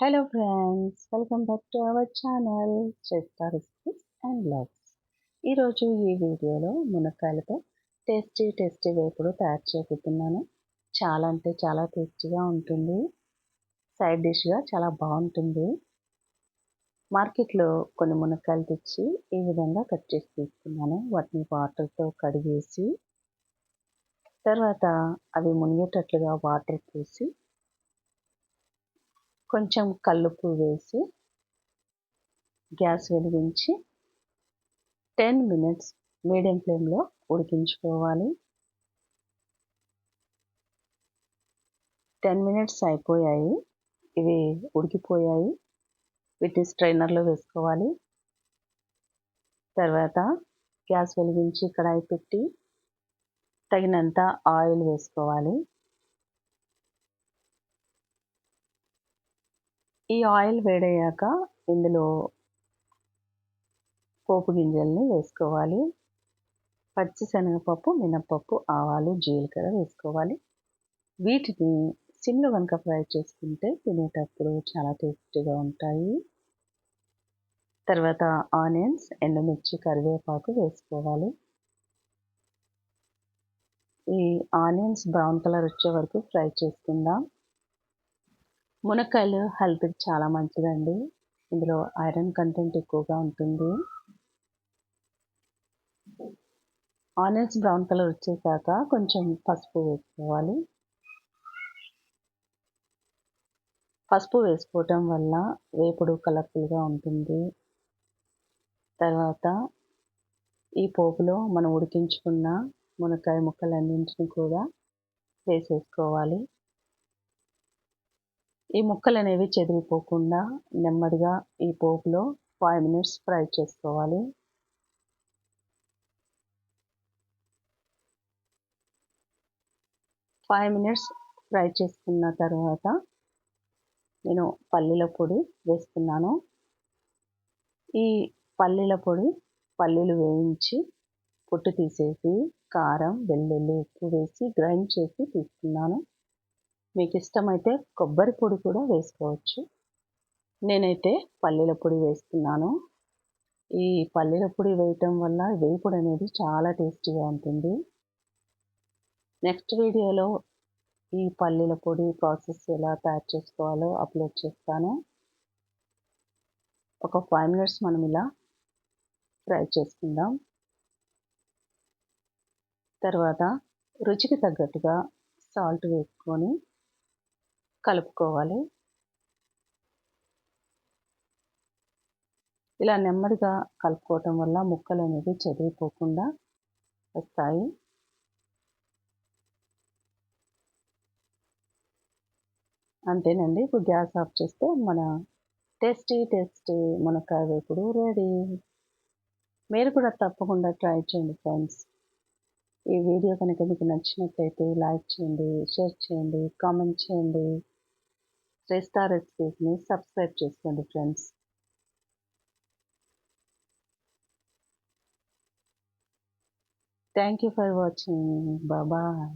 Hello friends welcome back to our channel Shreshta recipes and blogs ఈరోజు ఈ వీడియోలో మునక్కాయలతో tasty tasty వేపుడు తయారు చేయబోతున్నాను చాలా అంటే చాలా టేస్టీగా ఉంటుంది. సైడ్ డిష్గా చాలా బాగుంటుంది. మార్కెట్లో కొన్ని మునక్కాయలు తెచ్చి ఈ విధంగా కట్ చేసి తీసుకున్నాను. వాటిని వాటర్తో కడిగేసి తర్వాత అవి మునిగేటట్లుగా వాటర్ పోసి కొంచెం కల్లుపు వేసి గ్యాస్ వెలిగించి టెన్ మినిట్స్ మీడియం ఫ్లేమ్లో ఉడికించుకోవాలి. టెన్ మినిట్స్ అయిపోయాయి. ఇవి ఉడికిపోయాయి. వీటిని స్ట్రైనర్లో వేసుకోవాలి. తర్వాత గ్యాస్ వెలిగించి కడాయి పెట్టి తగినంత ఆయిల్ వేసుకోవాలి. ఈ ఆయిల్ వేడయ్యాక ఇందులో పోపు గింజల్ని వేసుకోవాలి. పచ్చిశనగపప్పు మినప్పప్పు ఆవాలు జీలకర్ర వేసుకోవాలి. వీటిని సిమ్లో కనుక ఫ్రై చేసుకుంటే తినేటప్పుడు చాలా టేస్టీగా ఉంటాయి. తర్వాత ఆనియన్స్ ఎండుమిర్చి కరివేపాకు వేసుకోవాలి. ఈ ఆనియన్స్ బ్రౌన్ కలర్ వచ్చే వరకు ఫ్రై చేసుకుందాం. మునక్కాయలు హెల్త్కి చాలా మంచిదండి. ఇందులో ఐరన్ కంటెంట్ ఎక్కువగా ఉంటుంది. ఆనియన్స్ బ్రౌన్ కలర్ వచ్చేసాక కొంచెం పసుపు వేసుకోవాలి. పసుపు వేసుకోవటం వల్ల వేపుడు కలర్ఫుల్గా ఉంటుంది. తర్వాత ఈ పోపులో మనం ఉడికించుకున్న మునక్కాయ ముక్కలన్నింటిని కూడా వేసేసుకోవాలి. ఈ ముక్కలు అనేవి చెదిరిపోకుండా నెమ్మదిగా ఈ పోపులో ఫైవ్ మినిట్స్ ఫ్రై చేసుకోవాలి. ఫైవ్ మినిట్స్ ఫ్రై చేసుకున్న తర్వాత నేను పల్లీల పొడి వేస్తున్నాను. ఈ పల్లీల పొడి పల్లీలు వేయించి పొట్టు తీసేసి కారం వెల్లుల్లి ఉప్పు వేసి గ్రైండ్ చేసి తీసుకున్నాను. మీకు ఇష్టమైతే కొబ్బరి పొడి కూడా వేసుకోవచ్చు. నేనైతే పల్లీల పొడి వేస్తున్నాను. ఈ పల్లీల పొడి వేయటం వల్ల వేపుడు అనేది చాలా టేస్టీగా ఉంటుంది. నెక్స్ట్ వీడియోలో ఈ పల్లీల పొడి ప్రాసెస్ ఎలా తయారు చేసుకోవాలో అప్లోడ్ చేస్తాను. ఒక ఫైవ్ మినిట్స్ మనం ఇలా ఫ్రై చేసుకుందాం. తర్వాత రుచికి తగ్గట్టుగా సాల్ట్ వేసుకొని కలుపుకోవాలి. ఇలా నెమ్మదిగా కలుపుకోవటం వల్ల ముక్కలు అనేవి చెదిరిపోకుండా వస్తాయి. అంతేనండి. ఇప్పుడు గ్యాస్ ఆఫ్ చేస్తే మన టేస్టీ టేస్టీ మునక్కాయ వేపుడు రెడీ. మీరు కూడా తప్పకుండా ట్రై చేయండి ఫ్రెండ్స్. ఈ వీడియో కనుక మీకు నచ్చినట్లయితే లైక్ చేయండి షేర్ చేయండి కామెంట్ చేయండి. శ్రేష్ట రెసిపీస్ని సబ్స్క్రైబ్ చేసుకోండి friends thank you for watching bye